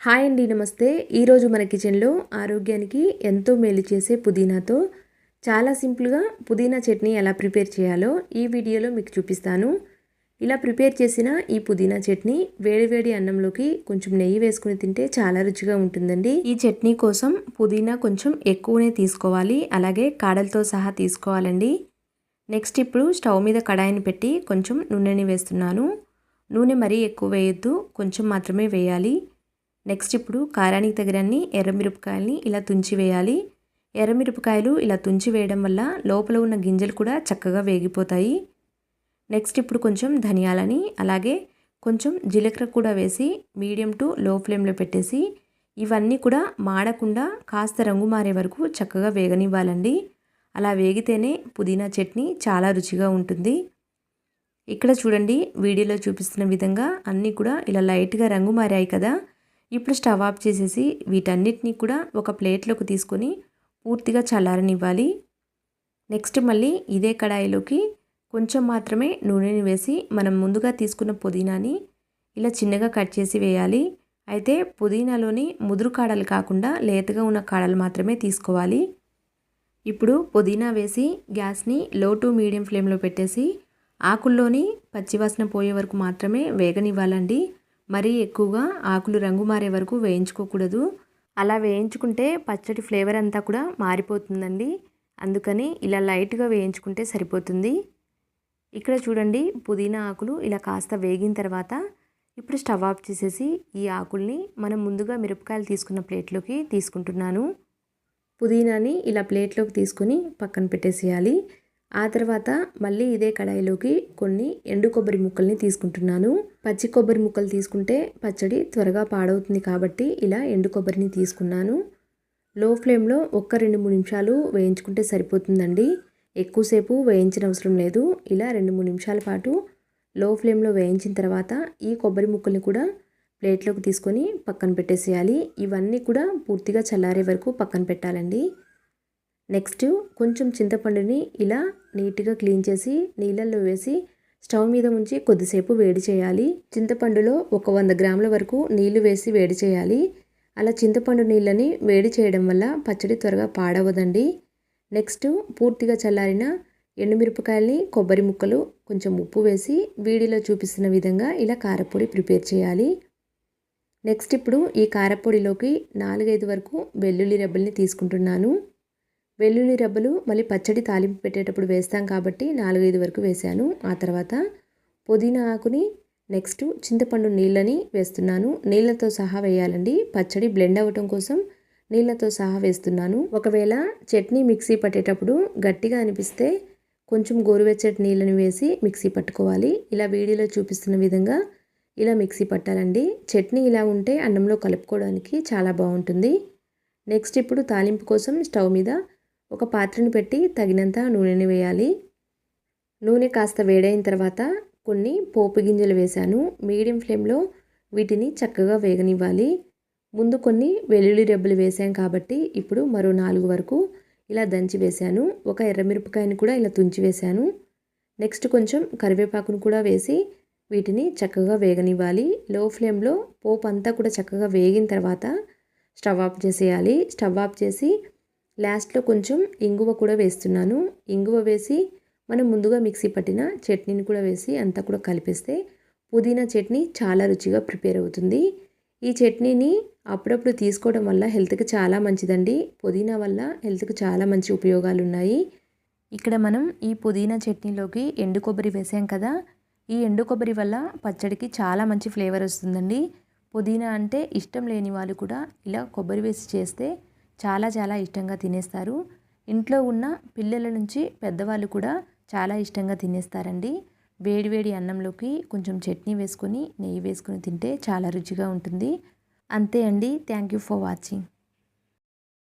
Hi అండి నమస్తే. ఈరోజు మన కిచెన్లో ఆరోగ్యానికి ఎంతో మేలు చేసే పుదీనాతో చాలా సింపుల్గా పుదీనా చట్నీ ఎలా ప్రిపేర్ చేయాలో ఈ వీడియోలో మీకు చూపిస్తాను. ఇలా ప్రిపేర్ చేసిన ఈ పుదీనా చట్నీ వేడివేడి అన్నంలోకి కొంచెం నెయ్యి వేసుకుని తింటే చాలా రుచిగా ఉంటుందండి. ఈ చట్నీ కోసం పుదీనా కొంచెం ఎక్కువనే తీసుకోవాలి అలాగే కాడలతో సహా తీసుకోవాలండి. నెక్స్ట్ ఇప్పుడు స్టవ్ మీద కడాయిని పెట్టి కొంచెం నూనెని వేస్తున్నాను. నూనె మరీ ఎక్కువ వేయొద్దు కొంచెం మాత్రమే వేయాలి. నెక్స్ట్ ఇప్పుడు కారానికి తగినన్ని ఎర్రమిరపకాయలని ఇలా తుంచి వేయాలి. ఎర్రమిరపకాయలు ఇలా తుంచి వేయడం వల్ల లోపల ఉన్న గింజలు కూడా చక్కగా వేగిపోతాయి. నెక్స్ట్ ఇప్పుడు కొంచెం ధనియాలని అలాగే కొంచెం జీలకర్ర కూడా వేసి మీడియం టు లో ఫ్లేమ్లో పెట్టేసి ఇవన్నీ కూడా మాడకుండా కాస్త రంగు మారే వరకు చక్కగా వేగనివ్వాలండి. అలా వేగితేనే పుదీనా చట్నీ చాలా రుచిగా ఉంటుంది. ఇక్కడ చూడండి వీడియోలో చూపిస్తున్న విధంగా అన్నీ కూడా ఇలా లైట్గా రంగు మారాయి కదా. ఇప్పుడు స్టవ్ ఆఫ్ చేసేసి వీటన్నిటిని కూడా ఒక ప్లేట్లోకి తీసుకొని పూర్తిగా చల్లారనివ్వాలి. నెక్స్ట్ మళ్ళీ ఇదే కడాయిలోకి కొంచెం మాత్రమే నూనెని వేసి మనం ముందుగా తీసుకున్న పుదీనాని ఇలా చిన్నగా కట్ చేసి వేయాలి. అయితే పుదీనాలోని ముదురు కాడలు కాకుండా లేతగా ఉన్న కాడలు మాత్రమే తీసుకోవాలి. ఇప్పుడు పుదీనా వేసి గ్యాస్ని లో టు మీడియం ఫ్లేమ్లో పెట్టేసి ఆకుల్లోని పచ్చివాసన పోయే వరకు మాత్రమే వేగనివ్వాలండి. మరీ ఎక్కువగా ఆకులు రంగు మారే వరకు వేయించుకోకూడదు. అలా వేయించుకుంటే పచ్చడి ఫ్లేవర్ అంతా కూడా మారిపోతుందండి. అందుకని ఇలా లైట్గా వేయించుకుంటే సరిపోతుంది. ఇక్కడ చూడండి పుదీనా ఆకులు ఇలా కాస్త వేగిన తర్వాత ఇప్పుడు స్టవ్ ఆఫ్ చేసేసి ఈ ఆకుల్ని మనం ముందుగా మిరపకాయలు తీసుకున్న ప్లేట్లోకి తీసుకుంటున్నాను. పుదీనాని ఇలా ప్లేట్లోకి తీసుకొని పక్కన పెట్టేసేయాలి. ఆ తర్వాత మళ్ళీ ఇదే కడాయిలోకి కొన్ని ఎండు కొబ్బరి ముక్కల్ని తీసుకుంటున్నాను. పచ్చి కొబ్బరి ముక్కలు తీసుకుంటే పచ్చడి త్వరగా పాడవుతుంది కాబట్టి ఇలా ఎండు కొబ్బరిని తీసుకున్నాను. లో ఫ్లేమ్లో ఒక్క రెండు మూడు నిమిషాలు వేయించుకుంటే సరిపోతుందండి. ఎక్కువసేపు వేయించిన అవసరం లేదు. ఇలా రెండు మూడు నిమిషాల పాటు లో ఫ్లేమ్లో వేయించిన తర్వాత ఈ కొబ్బరి ముక్కల్ని కూడా ప్లేట్లోకి తీసుకొని పక్కన పెట్టేసేయాలి. ఇవన్నీ కూడా పూర్తిగా చల్లారే వరకు పక్కన పెట్టాలండి. నెక్స్ట్ కొంచెం చింతపండుని ఇలా నీట్గా క్లీన్ చేసి నీళ్ళల్లో వేసి స్టవ్ మీద ఉంచి కొద్దిసేపు వేడి చేయాలి. చింతపండులో ఒక వంద గ్రాముల వరకు నీళ్ళు వేసి వేడి చేయాలి. అలా చింతపండు నీళ్ళని వేడి చేయడం వల్ల పచ్చడి త్వరగా పాడవదండి. నెక్స్ట్ పూర్తిగా చల్లారిన ఎండుమిరపకాయల్ని కొబ్బరి ముక్కలు కొంచెం ఉప్పు వేసి వీడిలో చూపిస్తున్న విధంగా ఇలా కారపొడి ప్రిపేర్ చేయాలి. నెక్స్ట్ ఇప్పుడు ఈ కారపొడిలోకి నాలుగైదు వరకు వెల్లుల్లి రెబ్బల్ని తీసుకుంటున్నాను. వెల్లుల్లి రబ్బలు మళ్ళీ పచ్చడి తాలింపు పెట్టేటప్పుడు వేస్తాం కాబట్టి నాలుగైదు వరకు వేశాను. ఆ తర్వాత పుదీనా ఆకుని నెక్స్ట్ చింతపండు నీళ్ళని వేస్తున్నాను. నీళ్ళతో సహా వేయాలండి. పచ్చడి బ్లెండ్ అవ్వటం కోసం నీళ్ళతో సహా వేస్తున్నాను. ఒకవేళ చట్నీ మిక్సీ పట్టేటప్పుడు గట్టిగా అనిపిస్తే కొంచెం గోరువెచ్చటి నీళ్ళని వేసి మిక్సీ పట్టుకోవాలి. ఇలా వీడియోలో చూపిస్తున్న విధంగా ఇలా మిక్సీ పట్టాలండి. చట్నీ ఇలా ఉంటే అన్నంలో కలుపుకోవడానికి చాలా బాగుంటుంది. నెక్స్ట్ ఇప్పుడు తాలింపు కోసం స్టవ్ మీద ఒక పాత్రను పెట్టి తగినంత నూనెని వేయాలి. నూనె కాస్త వేడైన తర్వాత కొన్ని పోపు గింజలు వేశాను. మీడియం ఫ్లేమ్లో వీటిని చక్కగా వేగనివ్వాలి. ముందు కొన్ని వెల్లుల్లి రెబ్బలు వేసాం కాబట్టి ఇప్పుడు మరో నాలుగు వరకు ఇలా దంచి వేశాను. ఒక ఎర్రమిరపకాయని కూడా ఇలా తుంచి వేశాను. నెక్స్ట్ కొంచెం కరివేపాకును కూడా వేసి వీటిని చక్కగా వేగనివ్వాలి. లో ఫ్లేమ్లో పోపు అంతా కూడా చక్కగా వేగిన తర్వాత స్టవ్ ఆఫ్ చేసేయాలి. స్టవ్ ఆఫ్ చేసి లాస్ట్లో కొంచెం ఇంగువ కూడా వేస్తున్నాను. ఇంగువ వేసి మనం ముందుగా మిక్సీ పట్టిన చట్నీని కూడా వేసి అంతా కూడా కలిపేస్తే పుదీనా చట్నీ చాలా రుచిగా ప్రిపేర్ అవుతుంది. ఈ చట్నీని అప్పుడప్పుడు తీసుకోవడం వల్ల హెల్త్కి చాలా మంచిదండి. పుదీనా వల్ల హెల్త్కి చాలా మంచి ఉపయోగాలు ఉన్నాయి ఇక్కడ మనం ఈ పుదీనా చట్నీలోకి ఎండు కొబ్బరి వేసాం కదా. ఈ ఎండు కొబ్బరి వల్ల పచ్చడికి చాలా మంచి ఫ్లేవర్ వస్తుందండి. పుదీనా అంటే ఇష్టం లేని వాళ్ళు కూడా ఇలా కొబ్బరి వేసి చేస్తే చాలా చాలా ఇష్టంగా తినేస్తారు. ఇంట్లో ఉన్న పిల్లల నుంచి పెద్దవాళ్ళు కూడా చాలా ఇష్టంగా తినేస్తారండి. వేడివేడి అన్నంలోకి కొంచెం చట్నీ వేసుకొని నెయ్యి వేసుకొని తింటే చాలా రుచిగా ఉంటుంది. అంతే అండి. Thank you for watching.